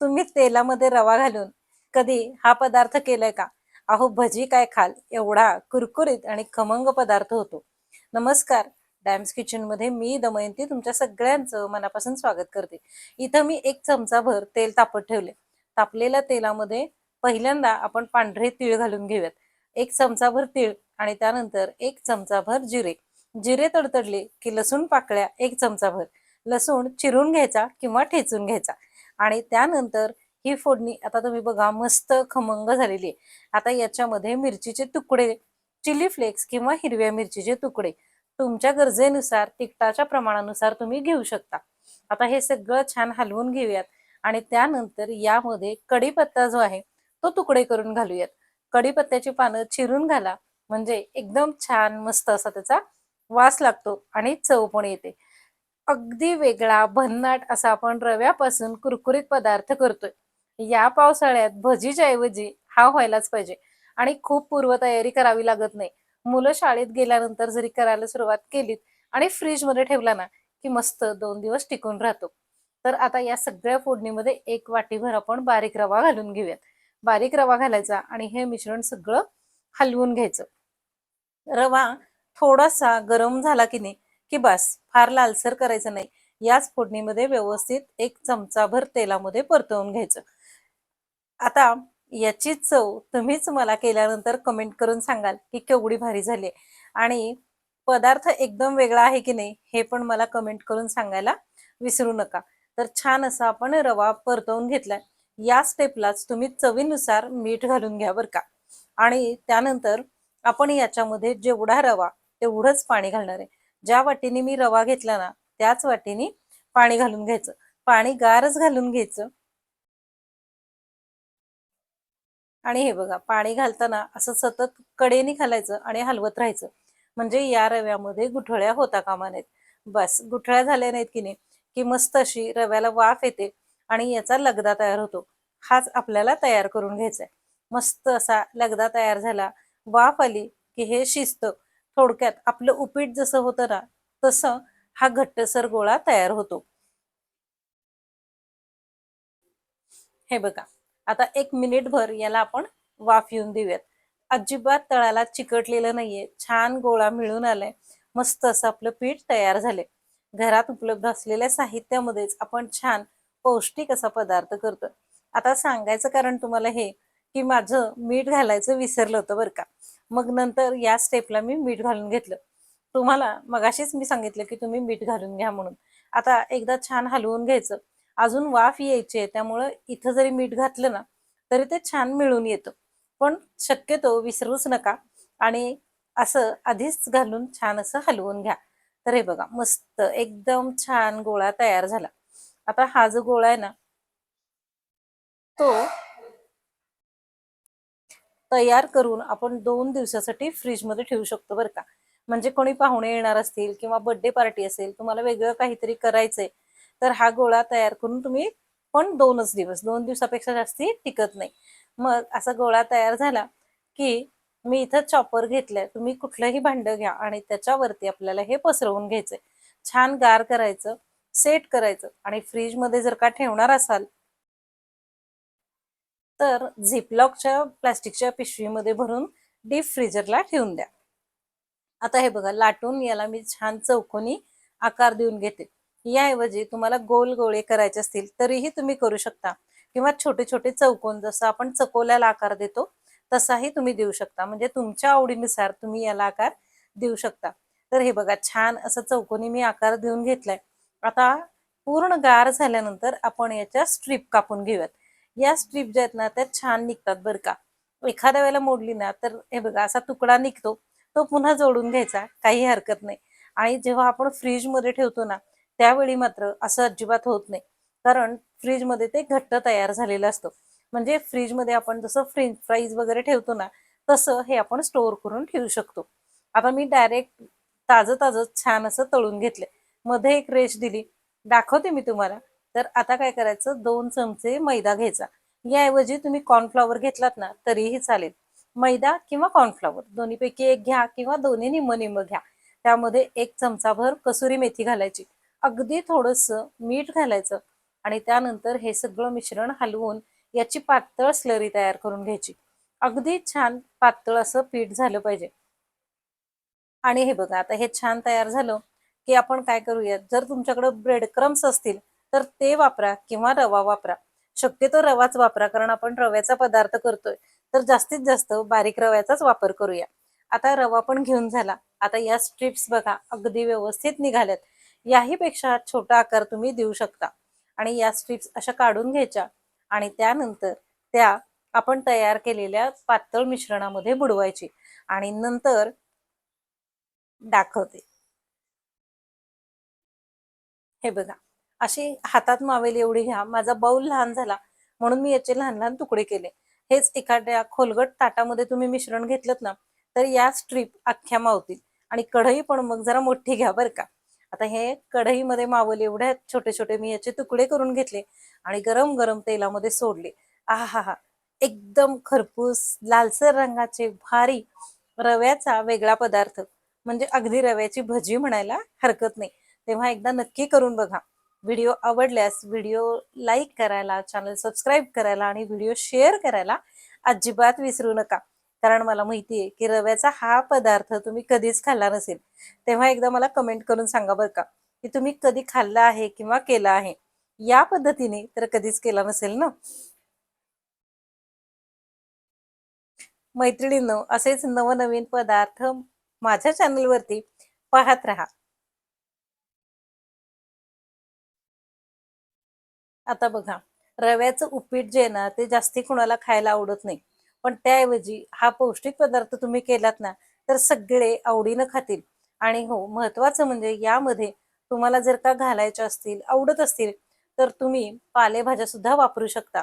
तुम्ही तेलामध्ये रवा घालून कधी हा पदार्थ केलाय का? अहो भजी काय खाल? एवढा कुरकुरीत आणि खमंग पदार्थ होतो. नमस्कार. डॅम्स किचनमध्ये मी दमयंती तुमच्या सगळ्यांचं मनापासून स्वागत करते. इथं मी एक चमचाभर तेल तापत ठेवले. तापलेल्या तेलामध्ये पहिल्यांदा आपण पांढरे तीळ घालून घेऊयात. एक चमचाभर तीळ आणि त्यानंतर एक चमचाभर जिरे. जिरे तडतडले की लसूण पाकळ्या एक चमचाभर. लसूण चिरून घ्यायचा किंवा ठेचून घ्यायचा. आणि त्यानंतर ही फोडणी आता तुम्ही बघा मस्त खमंग झालेली आहे. आता याच्यामध्ये मिरचीचे तुकडे चिली फ्लेक्स किंवा हिरव्या मिरचीचे तुकडे तुमच्या गरजेनुसार तिखटाच्या प्रमाणानुसार तुम्ही घेऊ शकता. आता हे सगळं छान हलवून घेऊयात आणि त्यानंतर यामध्ये कढीपत्ता जो आहे तो तुकडे करून घालूयात. कढीपत्त्याची पानं चिरून घाला म्हणजे एकदम छान मस्त असा त्याचा वास लागतो आणि चव पण येते. अगदी वेगळा भन्नाट असा आपण रव्यापासून कुरकुरीत पदार्थ करतोय. या पावसाळ्यात भजीच्या ऐवजी हा व्हायलाच पाहिजे. आणि खूप पूर्वतयारी करावी लागत नाही. मुलं शाळेत गेल्यानंतर जरी करायला सुरुवात केलीत आणि फ्रीजमध्ये ठेवला ना की मस्त दोन दिवस टिकून राहतो. तर आता या सगळ्या फोडणीमध्ये एक वाटीभर आपण बारीक रवा घालून घेऊयात. बारीक रवा घालायचा आणि हे मिश्रण सगळं हलवून घ्यायचं. रवा थोडासा गरम झाला की नाही की बस फार लालसर करायचं नाही. याच फोडणीमध्ये व्यवस्थित एक चमचाभर तेलामध्ये परतवून घ्यायचं. आता याची चव तुम्हीच मला केल्यानंतर कमेंट करून सांगाल की केवढी भारी झाली आणि पदार्थ एकदम वेगळा आहे की नाही हे पण मला कमेंट करून सांगायला विसरू नका. तर छान असा आपण रवा परतवून घेतलाय. या स्टेपलाच तुम्ही चवीनुसार मीठ घालून घ्या बरं का. आणि त्यानंतर आपण याच्यामध्ये जेवढा रवा तेवढंच पाणी घालणार आहे. ज्या वाटीने मी रवा घेतला ना त्याच वाटीने पाणी घालून घ्यायचं. पाणी गारच घालून घ्यायचं. आणि हे बघा पाणी घालताना असं सतत कडेने घालायचं आणि हलवत राहायचं. म्हणजे या रव्यामध्ये गुठळ्या होता कामा नाहीत बस गुठळ्या झाल्या नाहीत की नाही की मस्त अशी रव्याला वाफ येते आणि याचा लगदा तयार होतो. हाच आपल्याला तयार करून घ्यायचा आहे मस्त असा लगदा तयार झाला वाफ आली की हे शिस्त थोडक्यात आपलं उपीट जसं होतं ना तसं हा घट्टसर गोळा तयार होतो. हे बघा आता एक मिनिट भर याला आपण वाफ येऊन देऊयात. अजिबात तळाला चिकटलेलं नाहीये छान गोळा मिळून आलाय. मस्त असं आपलं पीठ तयार झाले घरात उपलब्ध असलेल्या साहित्यामध्येच आपण छान पौष्टिक असा पदार्थ करतो आता सांगायचं कारण तुम्हाला हे की माझं मीठ घालायचं विसरलं होतं बरं का. मग नंतर या स्टेपला मी मीठ घालून घेतलं. तुम्हाला मगाशीच मी सांगितलं की तुम्ही मीठ घालून घ्या म्हणून. आता एकदा छान हलवून घ्यायचं. अजून वाफ यायची आहे त्यामुळं इथं जरी मीठ घातलं ना तरी ते छान मिळून येतं. पण शक्यतो विसरूच नका आणि असं आधीच घालून छान असं हलवून घ्या. तर हे बघा मस्त एकदम छान गोळा तयार झाला. आता हा जो गोळा आहे ना तो तयार करून आपण दोन दिवसासाठी फ्रीजमध्ये ठेवू शकतो बरं का. म्हणजे कोणी पाहुणे येणार असतील किंवा बर्थडे पार्टी असेल तुम्हाला वेगळं काहीतरी करायचंय तर हा गोळा तयार करून तुम्ही पण दोनच दिवस दोन दिवसापेक्षा जास्ती टिकत नाही. मग असा गोळा तयार झाला की मी इथं चॉपर घेतलंय तुम्ही कुठलंही भांडं घ्या आणि त्याच्यावरती आपल्याला हे पसरवून घ्यायचंय. छान गार करायचं सेट करायचं आणि फ्रीजमध्ये जर का ठेवणार असाल तर झिपलॉकच्या प्लास्टिकच्या पिशवीमध्ये भरून डीप फ्रीजरला ठेवून द्या. आता हे बघा लाटून याला मी छान चौकोनी आकार देऊन घेते. याऐवजी तुम्हाला गोल गोळे करायचे असतील तरीही तुम्ही करू शकता. किंवा छोटे छोटे चौकोन जसं आपण चकोल्याला आकार देतो तसाही तुम्ही देऊ शकता. म्हणजे तुमच्या आवडीनुसार तुम्ही याला आकार देऊ शकता. तर हे बघा छान असं चौकोनी मी आकार देऊन घेतलाय. आता पूर्ण गार झाल्यानंतर आपण याच्या स्ट्रीप कापून घेऊयात. या स्ट्रीप ज्या आहेत ना त्या छान निघतात बरं का. एखाद्या वेळेला मोडली ना तर हे बघा असा तुकडा निघतो तो पुन्हा जोडून घ्यायचा काही हरकत नाही. आणि जेव्हा आपण फ्रीजमध्ये ठेवतो ना त्यावेळी मात्र असं अजिबात होत नाही. कारण फ्रीजमध्ये ते घट्ट तयार झालेलं असतं. म्हणजे फ्रीजमध्ये आपण जसं फ्रेंच फ्राईज वगैरे ठेवतो ना तसं हे आपण स्टोअर करून ठेवू शकतो. आता मी डायरेक्ट ताजं ताजं छान असं तळून घेतलं मध्ये एक रेश दिली. दाखवते मी तुम्हाला. तर आता काय करायचं? दोन चमचे मैदा घ्यायचा. याऐवजी तुम्ही कॉर्नफ्लॉवर घेतलात ना तरीही चालेल. मैदा किंवा कॉर्नफ्लॉवर दोन्हीपैकी एक घ्या किंवा दोन्ही निम्म निम्म घ्या. त्यामध्ये एक चमचाभर कसुरी मेथी घालायची. अगदी थोडंसं मीठ घालायचं आणि त्यानंतर हे सगळं मिश्रण हलवून याची पातळ स्लरी तयार करून घ्यायची. अगदी छान पातळ असं पीठ झालं पाहिजे. आणि हे बघा आता हे छान तयार झालं की आपण काय करूयात? जर तुमच्याकडे ब्रेड क्रम्स असतील तर ते वापरा किंवा रवा वापरा. शक्यतो रवाच वापरा कारण आपण रव्याचा पदार्थ करतोय तर जास्तीत जास्त बारीक रव्याचाच वापर करूया. आता रवा पण घेऊन झाला. आता या स्ट्रिप्स बघा अगदी व्यवस्थित निघाल्यात. याही पेक्षा छोटा आकार तुम्ही देऊ शकता. आणि या स्ट्रिप्स अशा काढून घ्यायच्या आणि त्यानंतर त्या आपण तयार केलेल्या पातळ मिश्रणामध्ये बुडवायची आणि नंतर दाखवते. हे बघा. अशी हातात मावेल एवढी घ्या माझा बाऊल लहान झाला म्हणून मी याचे लहान लहान तुकडे केले. हेच एखाद्या खोलगट ताटामध्ये तुम्ही मिश्रण घेतलं ना तर या स्ट्रीप अख्ख्या मावतील. आणि कढई पण मग जरा मोठी घ्या बरं का. आता हे कढईमध्ये मावल एवढ्या छोटे छोटे मी याचे तुकडे करून घेतले आणि गरम गरम तेलामध्ये सोडले. आहा हा एकदम खरपूस लालसर रंगाचे भारी रव्याचा वेगळा पदार्थ. म्हणजे अगदी रव्याची भजी म्हणायला हरकत नाही. तेव्हा एकदा नक्की करून बघा. व्हिडिओ आवडल्यास व्हिडिओ लाईक करायला चॅनल सबस्क्राईब करायला आणि व्हिडिओ शेअर करायला अजिबात विसरू नका. कारण मला माहिती आहे की रव्याचा हा पदार्थ तुम्ही कधीच खाल्ला नसेल. तेव्हा एकदा मला कमेंट करून सांगा बरं का की तुम्ही कधी खाल्ला आहे किंवा केला आहे? या पद्धतीने तर कधीच केला नसेल ना? मैत्रिणींनो असेच नवनवीन पदार्थ माझ्या चॅनलवरती पाहत राहा. आता बघा रव्याचं उपीट जे आहे ना ते जास्ती कुणाला खायला आवडत नाही. पण त्याऐवजी हा पौष्टिक पदार्थ तुम्ही केलात ना तर सगळे आवडीनं खातील. आणि हो महत्वाचं म्हणजे यामध्ये तुम्हाला जर का घालायच्या असतील आवडत असतील तर तुम्ही पालेभाज्या सुद्धा वापरू शकता.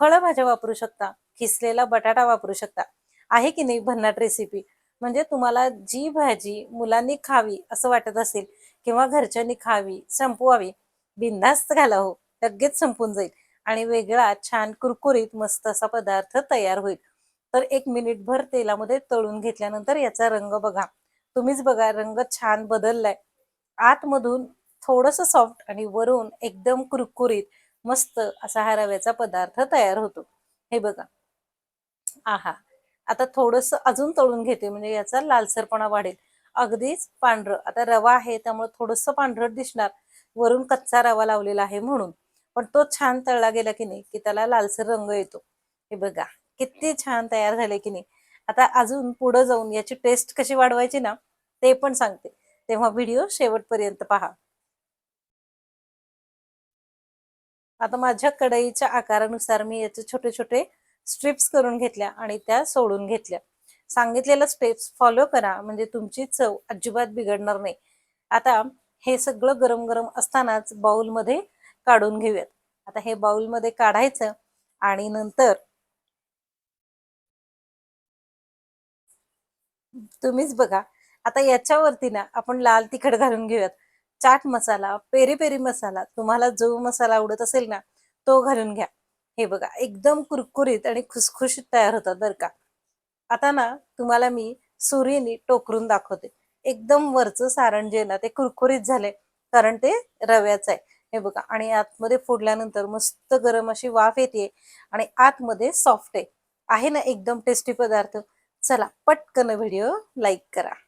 फळभाज्या वापरू शकता खिसलेला बटाटा वापरू शकता. आहे की नाही भन्नाट रेसिपी म्हणजे तुम्हाला जी भाजी मुलांनी खावी असं वाटत असेल किंवा घरच्यांनी खावी संपवावी बिनधास्त घाला हो. लगेच संपून जाईल. आणि वेगळा छान कुरकुरीत मस्त असा पदार्थ तयार होईल. तर एक मिनिटभर तेलामध्ये तळून घेतल्यानंतर याचा रंग बघा. तुम्हीच बघा रंग छान बदललाय. आतमधून थोडस सॉफ्ट आणि वरून एकदम कुरकुरीत मस्त असा हा रव्याचा पदार्थ तयार होतो. हे बघा. आहा. आता थोडस अजून तळून घेते म्हणजे याचा लालसरपणा वाढेल. अगदीच पांढरं. आता रवा आहे त्यामुळे थोडस पांढरट दिसणार. वरून कच्चा रवा लावलेला आहे म्हणून. पण तो छान तळला गेला की नाही की त्याला लालसर रंग येतो. हे बघा किती छान तयार झाले की नाही. आता अजून पुढे जाऊन याची टेस्ट कशी वाढवायची ना ते पण सांगते. तेव्हा व्हिडिओ शेवटपर्यंत पहा. आता माझ्या कढईच्या आकारानुसार मी याचे छोटे छोटे स्ट्रिप्स करून घेतल्या आणि त्या सोडून घेतल्या. सांगितलेल्या स्टेप्स फॉलो करा म्हणजे तुमची चव अजिबात बिघडणार नाही. आता हे सगळं गरम गरम असतानाच बाउलमध्ये काढून घेऊयात. आता हे बाउलमध्ये काढायचं आणि नंतर तुम्हीच बघा. आता याच्यावरती ना आपण लाल तिखट घालून घेऊयात. चाट मसाला पेरी पेरी मसाला तुम्हाला जो मसाला आवडत असेल ना तो घालून घ्या. हे बघा एकदम कुरकुरीत आणि खुसखुशीत तयार होतात बरं का. आता ना तुम्हाला मी सूर्यनी टोकरून दाखवते. एकदम वरचं सारण जे ना ते कुरकुरीत झाले कारण ते रव्याचं आहे. हे बघा आणि आतमध्ये फोडल्यानंतर मस्त गरम अशी वाफ येते आणि आतमध्ये सॉफ्ट आहे. आहे ना एकदम टेस्टी पदार्थ? चला पटकन व्हिडिओ लाईक करा.